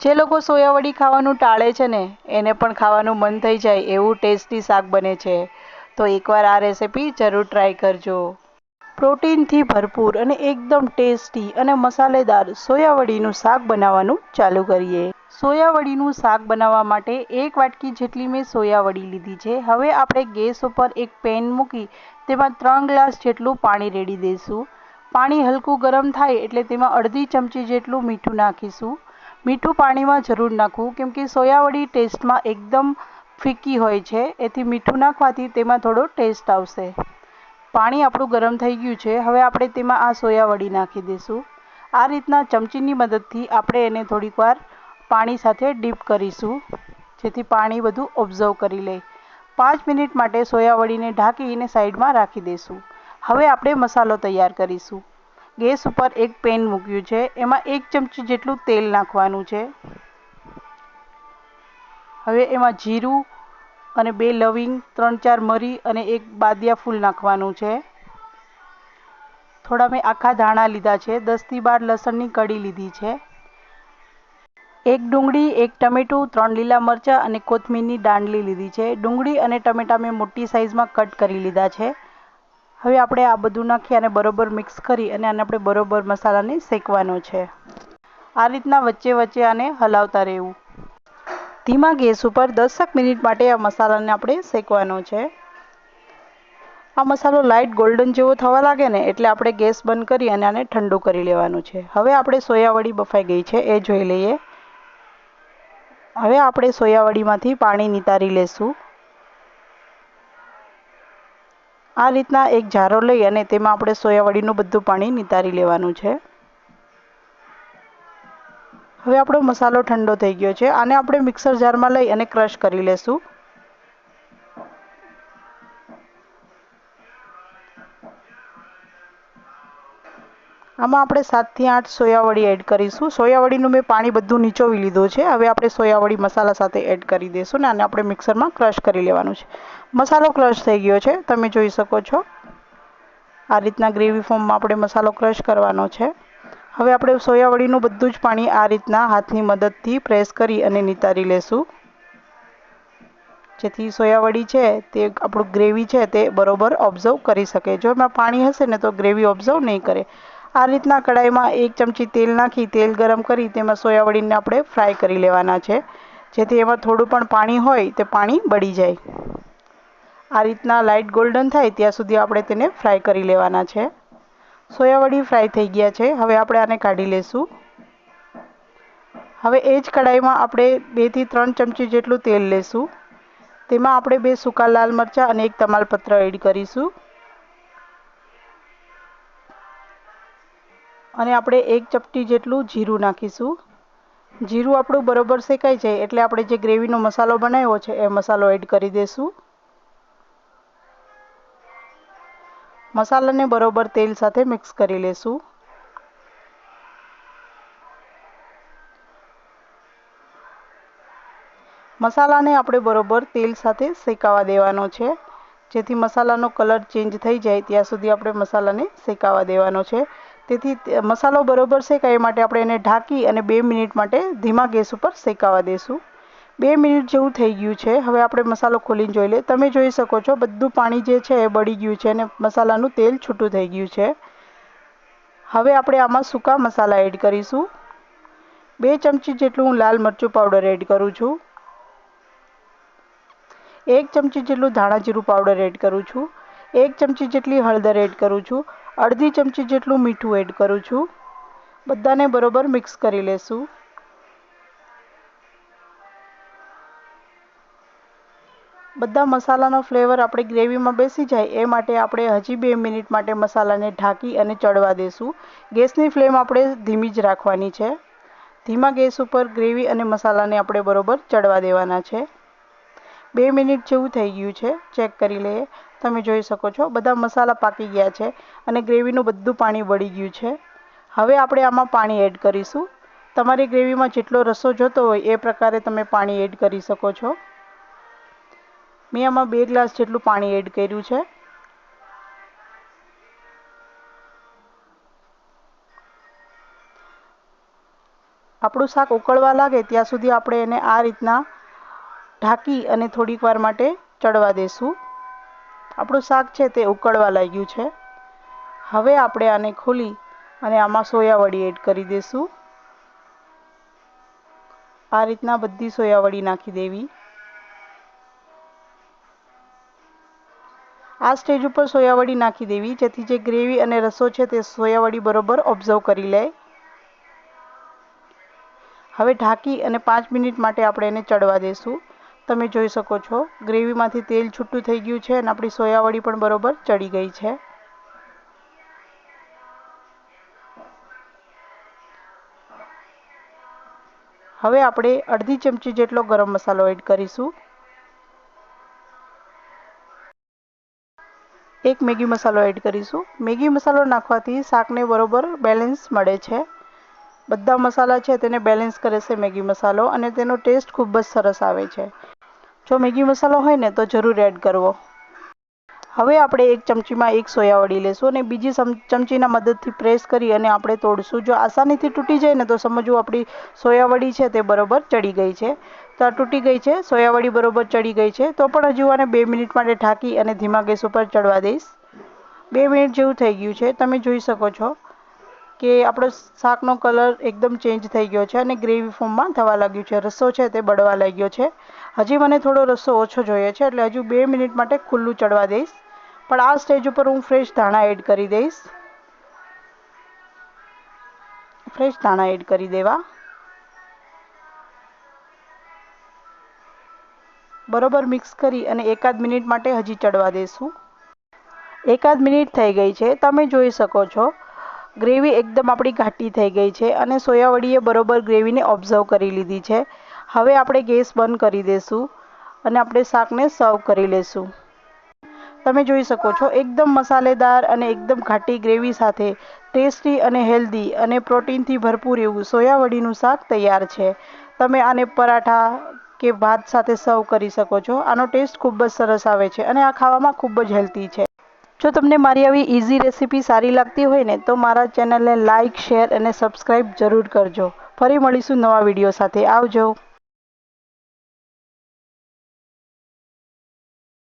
જે લોકો સોયાવડી ખાવાનું ટાળે છે ને, એને પણ ખાવાનું મન થઈ જાય એવું ટેસ્ટી શાક બને છે. તો એકવાર આ રેસીપી જરૂર ટ્રાય કરજો. પ્રોટીનથી ભરપૂર અને એકદમ ટેસ્ટી અને મસાલેદાર સોયાવડીનું શાક બનાવવાનું ચાલુ કરીએ. સોયાવડીનું શાક બનાવવા માટે એક વાટકી જેટલી મેં સોયાવડી લીધી છે. હવે આપણે ગેસ ઉપર એક પેન મૂકી તેમાં ત્રણ ગ્લાસ જેટલું પાણી રેડી દઈશું. પાણી હલકું ગરમ થાય એટલે તેમાં અડધી ચમચી જેટલું મીઠું નાખીશું. મીઠું પાણીમાં જરૂર નાખવું, કેમ કે સોયાવડી ટેસ્ટમાં એકદમ ફીકી હોય છે, એથી મીઠું નાખવાથી તેમાં થોડો ટેસ્ટ આવશે. પાણી આપણું ગરમ થઈ ગયું છે, હવે આપણે તેમાં આ સોયાવડી નાખી દઈશું. આ રીતના ચમચીની મદદથી આપણે એને થોડીક વાર પાણી સાથે ડીપ કરીશું, જેથી પાણી બધું ઓબ્ઝર્વ કરી લે. પાંચ મિનિટ માટે સોયાવડીને ઢાંકીને સાઈડમાં રાખી દઈશું. હવે આપણે મસાલો તૈયાર કરીશું. ગેસ ઉપર એક પેન મૂક્યું છે. એમાં એક ચમચી જેટલું તેલ નાખવાનું છે. હવે એમાં જીરું અને બે લવિંગ, ત્રણ ચાર મરી અને એક બાદિયા ફૂલ નાખવાનું છે. થોડા મેં આખા ધાણા લીધા છે. દસથી બાર લસણની કડી લીધી છે. એક ડુંગળી, એક ટમેટું, ત્રણ લીલા મરચાં અને કોથમીરની દાંડલી લીધી છે. ડુંગળી અને ટમેટાં મેં મોટી સાઇઝમાં કટ કરી લીધા છે. હવે આપણે આ બધું નાખી અને બરોબર મિક્સ કરી અને આને આપણે બરોબર મસાલાને શેકવાનો છે. આ રીતના વચ્ચે વચ્ચે આને હલાવતા રહેવું. ધીમા ગેસ ઉપર દસક મિનિટ માટે આ મસાલાને આપણે શેકવાનો છે. આ મસાલો લાઇટ ગોલ્ડન જેવો થવા લાગે ને એટલે આપણે ગેસ બંધ કરી અને આને ઠંડુ કરી લેવાનું છે. હવે આપણે સોયાવડી બફાઈ ગઈ છે, એ જોઈ લઈએ. હવે આપણે સોયાવડીમાંથી પાણી નિતારી લેશું. આ રીતના એક જારો લઈ અને તેમાં આપણે સોયાવડીનું બધું પાણી નિતારી લેવાનું છે. હવે આપણો મસાલો ઠંડો થઈ ગયો છે. આને આપણે મિક્સર જારમાં લઈ અને ક્રશ કરી લેશું. આમાં આપણે સાતથી આઠ સોયાવડી એડ કરીશું. સોયાવડીનું મેં પાણી બધું નીચોવી લીધું છે. હવે આપણે સોયાવડી મસાલા સાથે એડ કરી દઈશું ને આને આપણે મિક્સરમાં ક્રશ કરી લેવાનું છે. મસાલો ક્રશ થઈ ગયો છે. તમે જોઈ શકો છો. આ રીતના ગ્રેવી ફોર્મમાં આપણે મસાલો ક્રશ કરવાનો છે. હવે આપણે સોયાવડીનું બધું જ પાણી આ રીતના હાથની મદદથી પ્રેસ કરી અને નિતારી લેશું. જેથી સોયાવડી છે તે આપણું ગ્રેવી છે તે બરોબર ઓબ્ઝર્વ કરી શકે. જો એમાં પાણી હશે ને તો ગ્રેવી ઓબ્ઝર્વ નહીં કરે. આ રીતના કડાઈમાં એક ચમચી તેલ નાખી, તેલ ગરમ કરી, તેમાં સોયાવડીને આપણે ફ્રાય કરી લેવાના છે. જેથી એમાં થોડું પણ પાણી હોય તે પાણી બળી જાય. આ રીતના લાઇટ ગોલ્ડન થાય ત્યાં સુધી આપણે તેને ફ્રાય કરી લેવાના છે. સોયાવડી ફ્રાય થઈ ગયા છે. હવે આપણે આને કાઢી લેશું. હવે એ જ કડાઈમાં આપણે બેથી ત્રણ ચમચી જેટલું તેલ લેશું. તેમાં આપણે બે સૂકા લાલ મરચાં અને એક તમાલપત્ર એડ કરીશું. અને આપણે એક ચપટી જેટલું જીરું નાખીશું. જીરું આપણું બરોબર શેકાઈ જાય એટલે આપણે જે ગ્રેવીનો મસાલો બનાવ્યો છે એ મસાલો એડ કરી દઈશું મસાલાને બરોબર તેલ સાથે મિક્સ કરી લેશું. મસાલાને આપણે બરોબર તેલ સાથે શેકાવા દેવાનો છે. જેથી મસાલાનો કલર ચેન્જ થઈ જાય ત્યાં સુધી આપણે મસાલાને શેકાવા દેવાનો છે. તેથી મસાલો બરોબર શેકાય એ માટે આપણે એને ઢાંકી અને બે મિનિટ માટે ધીમા ગેસ ઉપર શેકાવા દઈશું બે મિનિટ જેવું થઈ ગયું છે. હવે આપણે મસાલો ખોલીને જોઈ લઈએ. તમે જોઈ શકો છો, બધું પાણી જે છે એ બળી ગયું છે અને મસાલાનું તેલ છૂટું થઈ ગયું છે. હવે આપણે આમાં સૂકા મસાલા એડ કરીશું. બે ચમચી જેટલું હું લાલ મરચું પાવડર એડ કરું છું. એક ચમચી જેટલું ધાણા જીરું પાવડર એડ કરું છું. એક ચમચી જેટલી હળદર એડ કરું છું. અડધી ચમચી જેટલું મીઠું એડ કરું છું. બધાને બરોબર મિક્સ કરી લેશું. બધા મસાલાનો ફ્લેવર આપણે ગ્રેવીમાં બેસી જાય એ માટે આપણે હજી બે મિનિટ માટે મસાલાને ઢાંકી અને ચડવા દેશું. ગેસની ફ્લેમ આપણે ધીમી જ રાખવાની છે. ધીમા ગેસ ઉપર ગ્રેવી અને મસાલાને આપણે બરોબર ચડવા દેવાના છે. બે મિનિટ જેવું થઈ ગયું છે. ચેક કરી લઈએ. તમે જોઈ શકો છો. બધા મસાલા પાકી ગયા છે અને ગ્રેવીનું બધું પાણી વળી ગયું છે. હવે આપણે આમાં પાણી એડ કરીશું. તમારી ગ્રેવીમાં જેટલો રસો જોતો હોય એ પ્રકારે તમે પાણી એડ કરી શકો છો. મેં આમાં બે ગ્લાસ જેટલું પાણી એડ કર્યું છે. આપણું શાક ઉકળવા લાગે ત્યાં સુધી આપણે એને આ રીતના ઢાંકી અને થોડીક વાર માટે ચડવા દેશું. આપણું શાક છે તે ઉકળવા લાગ્યું છે. હવે આપણે આને ખોલી અને આમાં સોયાવડી એડ કરી દઈશું આ રીતના બધી સોયાવડી નાખી દેવી. આ સ્ટેજ ઉપર સોયાવડી નાખી દેવી, જેથી જે ગ્રેવી અને રસો છે તે સોયાવડી બરોબર ઓબ્ઝર્વ કરી લે. હવે ઢાંકી અને પાંચ મિનિટ માટે આપણે એને ચડવા દઈશું તમે જોઈ શકો છો. ગ્રેવીમાંથી તેલ છૂટું થઈ ગયું છે અને આપણી સોયાવડી પણ બરોબર ચડી ગઈ છે. હવે આપણે અડધી ચમચી જેટલો ગરમ મસાલો એડ કરીશું. એક મેગી મસાલો એડ કરીશું. મેગી મસાલો નાખવાથી શાકને બરોબર બેલેન્સ મળે છે. બધા મસાલા છે તેને બેલેન્સ કરે છે મેગી મસાલો અને તેનો ટેસ્ટ ખૂબ જ સરસ આવે છે. જો મેગી મસાલો હોય ને તો જરૂર એડ કરવો. હવે આપણે એક ચમચીમાં એક સોયાવડી લેશું અને બીજી ચમચીના મદદથી પ્રેસ કરી અને આપણે તોડશું. જો આસાનીથી તૂટી જાય ને તો સમજવું આપણી સોયાવડી છે તે બરોબર ચડી ગઈ છે. તો આ તૂટી ગઈ છે સોયાવડી બરોબર ચડી ગઈ છે. તો પણ હજુ આને બે મિનિટ માટે ઢાંકી અને ધીમા ગેસ ઉપર ચડવા દઈશ. બે મિનિટ જેવું થઈ ગયું છે, તમે જોઈ શકો છો. કે આપણો શાકનો કલર એકદમ ચેન્જ થઈ ગયો છે અને ગ્રેવી ફોર્મમાં થવા લાગ્યું છે. રસો છે તે બળવા લાગ્યો છે. હજી મને થોડો રસો ઓછો જોઈએ છે એટલે હજુ બે મિનિટ માટે ખુલ્લું ચડવા દઈશ. પણ આ સ્ટેજ ઉપર હું ફ્રેશ ધાણા એડ કરી દઈશ. ફ્રેશ ધાણા એડ કરી દેવા. બરોબર મિક્સ કરી અને એકાદ મિનિટ માટે હજી ચડવા દઈશું એકાદ મિનિટ થઈ ગઈ છે. તમે જોઈ શકો છો ગ્રેવી એકદમ આપણી ઘાટી થઈ ગઈ છે અને સોયાવડીએ બરોબર ગ્રેવીને ઓબ્ઝર્વ કરી લીધી છે. હવે આપણે ગેસ બંધ કરી દઈશું અને આપણે શાકને સર્વ કરી લઈશું તમે જોઈ શકો છો, એકદમ મસાલેદાર અને એકદમ ઘાટી ગ્રેવી સાથે ટેસ્ટી અને હેલ્ધી અને પ્રોટીનથી ભરપૂર એવું સોયાવડીનું શાક તૈયાર છે. તમે આને પરાઠા કે ભાત સાથે સર્વ કરી શકો છો. આનો ટેસ્ટ ખૂબ જ સરસ આવે છે અને આ ખાવામાં ખૂબ જ હેલ્ધી છે. જો તમને મારી આવી ઇઝી રેસીપી સારી લાગતી હોય ને, તો મારા ચેનલને લાઇક શેર અને સબસ્ક્રાઈબ જરૂર કરજો. ફરી મળીશું નવા વીડિયો સાથે. આવજો.